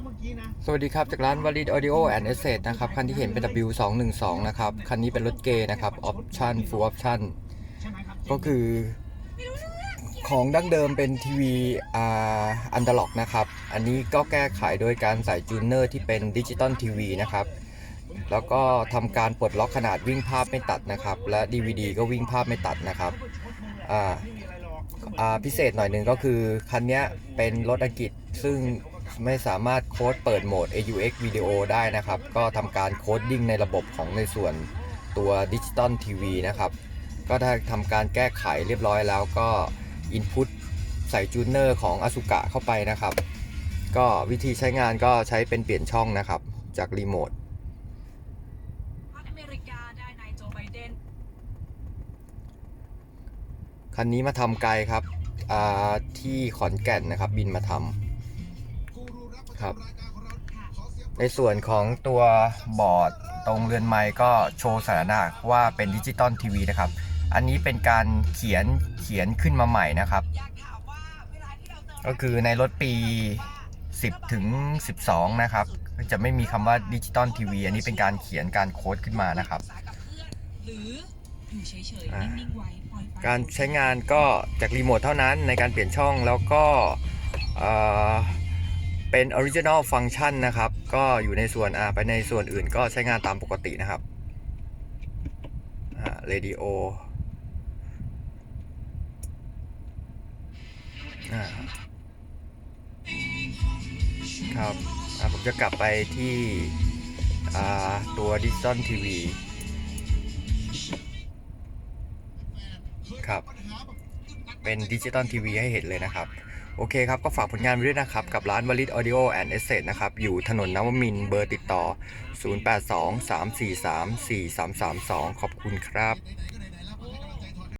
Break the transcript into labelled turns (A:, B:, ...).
A: นะเมื่อกี้นะ
B: สวัสดีครับ จากร้าน Valid Audio and Asset นะครับ คันที่เห็นเป็น W212 นะครับ คันนี้เป็นรถเกย์นะครับออปชั่น full option
A: ใช่ไหมครับ
B: ก็คือของดั้งเดิมเป็นทีวีอ่าอันดล็อกนะครับ อันนี้ก็แก้ไขโดยการใส่จูเนอร์ที่เป็นดิจิตอลทีวีนะครับ แล้วก็ทำการปลดล็อกขนาดวิ่งภาพไม่ตัดนะครับ และ DVD ก็วิ่งภาพไม่ตัดนะครับอ่า
A: ไม่มีอะไรหรอก
B: อ่าพิเศษหน่อยหนึ่งก็คือ คันเนี้ยเป็นรถอังกฤษซึ่ง ไม่สามารถโค้ดเปิดโหมด AUX วิดีโอได้นะครับ ก็ทำการโคดดิ้งในระบบของในส่วนตัวดิจิตอลทีวีนะครับ ก็ได้ทำการแก้ไขเรียบร้อยแล้วก็ Input ใส่จูเนอร์ของ a สุกะเข้าไปนะครับ ก็วิธีใช้งานก็ใช้เป็นเปลี่ยนช่องนะครับ จากรีโมท
C: อเมริกาได้นายโจไบเดน
B: คันนี้มาทำไกลครับอ่าที่ขอนแก่นนะครับ บินมาทำ ครับ ในส่วนของตัวบอร์ดตรงเรือนไม้ก็โชว์สถานะว่าเป็นดิจิตอลทีวีนะครับ อันนี้เป็นการเขียนเขียนขึ้นมาใหม่นะครับ
C: อยากถามว่าเวลาที่เราเจอ
B: ก็คือในรถปี 10 ถึง 12 นะครับ จะไม่มีคำว่าดิจิตอลทีวีอันนี้เป็นการเขียนการโค้ดขึ้นมานะครับ
C: ปรึกษากับเพื่อนหรืออยู่เฉย
B: อ่า
C: ๆนิ่งๆไว้ปล่อยไป
B: การใช้งานก็จากรีโมทเท่านั้นในการเปลี่ยนช่องแล้วก็ เป็น Original Function นะครับ ก็อยู่ในส่วนอ่าไปในส่วนอื่นก็ใช้งานตามปกตินะครับอ่า Radio อ่าครับอ่าผมจะกลับไปที่อ่าตัวดิจิตอลทีวีครับ เป็นดิจิตอลทีวีให้เห็นเลยนะครับ โอเคครับ ก็ฝากผลงานไว้ด้วยนะครับ กับร้าน Valid Audio and Asset นะครับ อยู่ถนนนวมินเบอร์ติดต่อ 0823434332 ขอบคุณครับ